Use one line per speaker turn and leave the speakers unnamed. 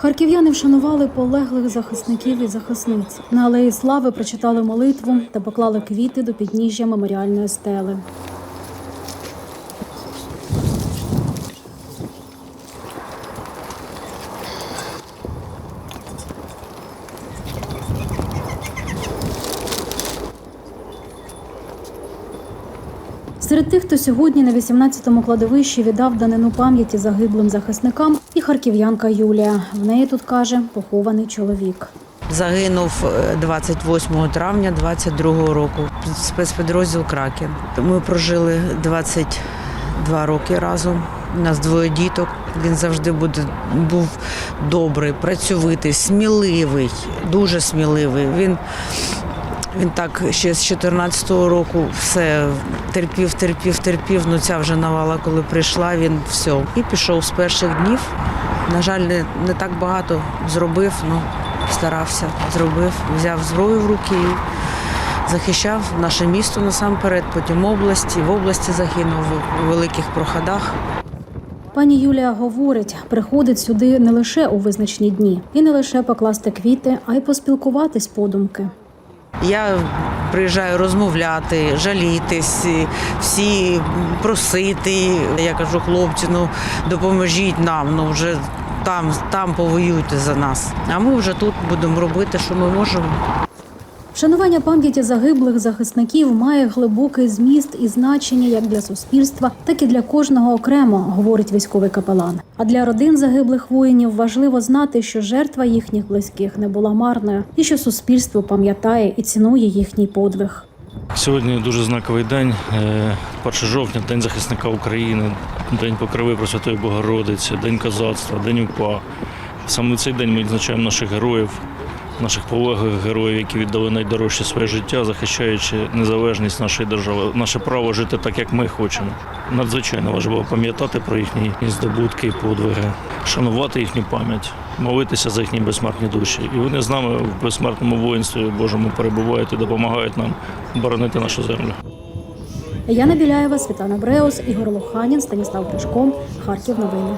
Харків'яни вшанували полеглих захисників і захисниць. На алеї слави прочитали молитву та поклали квіти до підніжжя меморіальної стели. Серед тих, хто сьогодні на 18-му кладовищі віддав данину пам'яті загиблим захисникам, і харків'янка Юлія. В неї тут каже похований чоловік.
Загинув е, 28 травня 22 року. Спецпідрозділ Кракен. Ми прожили 22 роки разом. У нас двоє діток. Він завжди буде був добрий, працьовитий, сміливий, дуже сміливий. Він він так ще з 14-го року все терпів, терпів, терпів. Ну ця вже навала, коли прийшла, він все. І пішов з перших днів. На жаль, не, не так багато зробив, ну старався, зробив, взяв зброю в руки і захищав наше місто насамперед, потім області. В області загинув у великих проходах.
Пані Юлія говорить, приходить сюди не лише у визначні дні, і не лише покласти квіти, а й поспілкуватись подумки.
Я приїжджаю розмовляти, жалітись, всі просити. Я кажу, хлопці, ну допоможіть нам, ну вже там, там повоюйте за нас. А ми вже тут будемо робити, що ми можемо.
Вшанування пам'яті загиблих захисників має глибокий зміст і значення як для суспільства, так і для кожного окремо, говорить військовий капелан. А для родин загиблих воїнів важливо знати, що жертва їхніх близьких не була марною, і що суспільство пам'ятає і цінує їхній подвиг.
Сьогодні дуже знаковий день. е, 1 жовтня, День захисника України, День Покрови Пресвятої Богородиці, День козацтва, День УПА. Саме цей день ми відзначаємо наших героїв, наших полеглих героїв, які віддали найдорожче своє життя, захищаючи незалежність нашої держави, наше право жити так, як ми хочемо. Надзвичайно важливо пам'ятати про їхні здобутки і подвиги, шанувати їхню пам'ять, молитися за їхні безсмертні душі. І вони з нами в безсмертному воїнстві Божому перебувають і допомагають нам боронити нашу землю.
Яна Біляєва, Світлана Бреус, Ігор Лоханін, Станіслав Пришком, Харків. Новини.